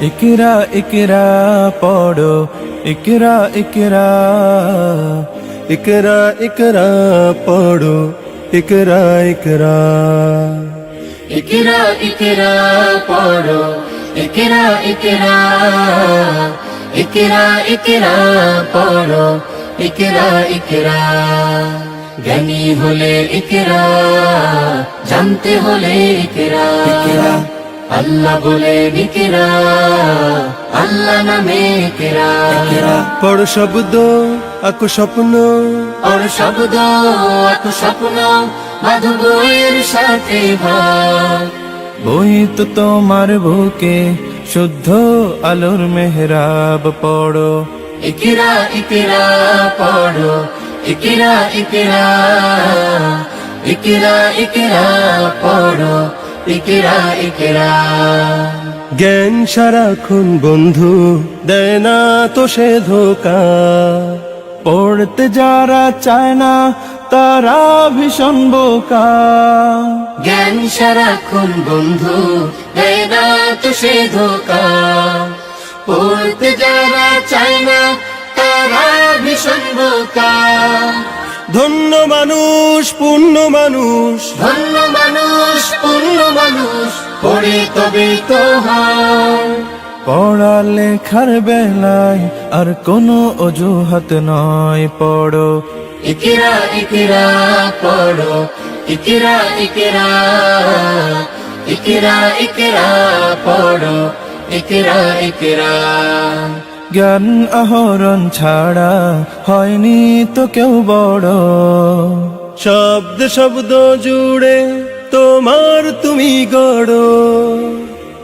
ইকরা ইকরা পড়ো। ইকরা ইকরা ইকরা ইকরা পড়ো। ইকরা ইকরা ইকরা ইকরা পড়ো। ইকরা ইকরা ইকরা ইকরা পড়ো। ইকরা ইকরা জ্ঞানী হলে ইকরা জানতে হলে ইকরা আল্লাহ বলে ইকরা আল্লাহ নামে ইকরা পড় শব্দ আকু স্বপ্ন। ওর শব্দ এক স্বপ্ন মাধবয়ের সাথে ভাগ। বই তো তোমার বুকে শুদ্ধ আলোর মেহরাব পড়ো। ইকরা ইকরা পড়ো। ইকরা ইকরা ইকরা ইকরা পড়ো। ইকরা ইকরা। জ্ঞান সারাক্ষণ বন্ধু দেয় না তো সে ধোকা। পড়তে যারা চায় না তারা ভীষণ বোকা। জ্ঞান সারাক্ষণ বন্ধু দেয় না তো সে ধোকা। পড়তে যারা চায় না তারা ভীষণ বোকা। ধন্য মানুষ পূর্ণ মানুষ। ধন্য মানুষ পূর্ণ মানুষ পড়ে তবে তো পড়া লেখার বেলায় আর কোনো অজুহাত নয় পড়ো। ইকিরা ইকিরা পড়ো। ইকিরা ইকিরা ইকিরা ইকিরা পড়ো। ইকিরা ইকিরা। জ্ঞান আহরণ ছাড়া হয়নি তো কেউ বড়। শব্দ শব্দ জুড়ে তোমার তুমি গড়।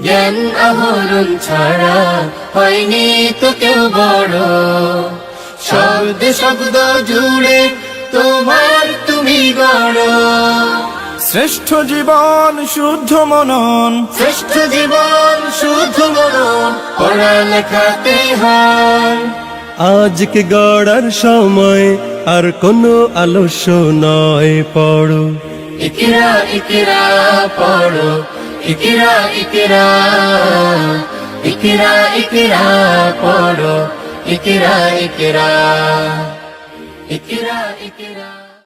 জ্ঞান আহরণ ছাড়া হয়নি তো কেউ বড়। শব্দ শব্দ জুড়ে তোমার তুমি গড়। শ্রেষ্ঠ জীবন শুদ্ধ মনন। শ্রেষ্ঠ জীবন শুদ্ধ মনন পড়ালেখাতে হয়। আজকে গড়ার সময় আর কোনো আলস্য নয় পড়ো। ইকিরা ইকিরা পড়ো। ইকিরা ইকিরা ইকিরা ইকিরা পড়ো। ইকিরা ইকিরা ইকিরা ইকিরা।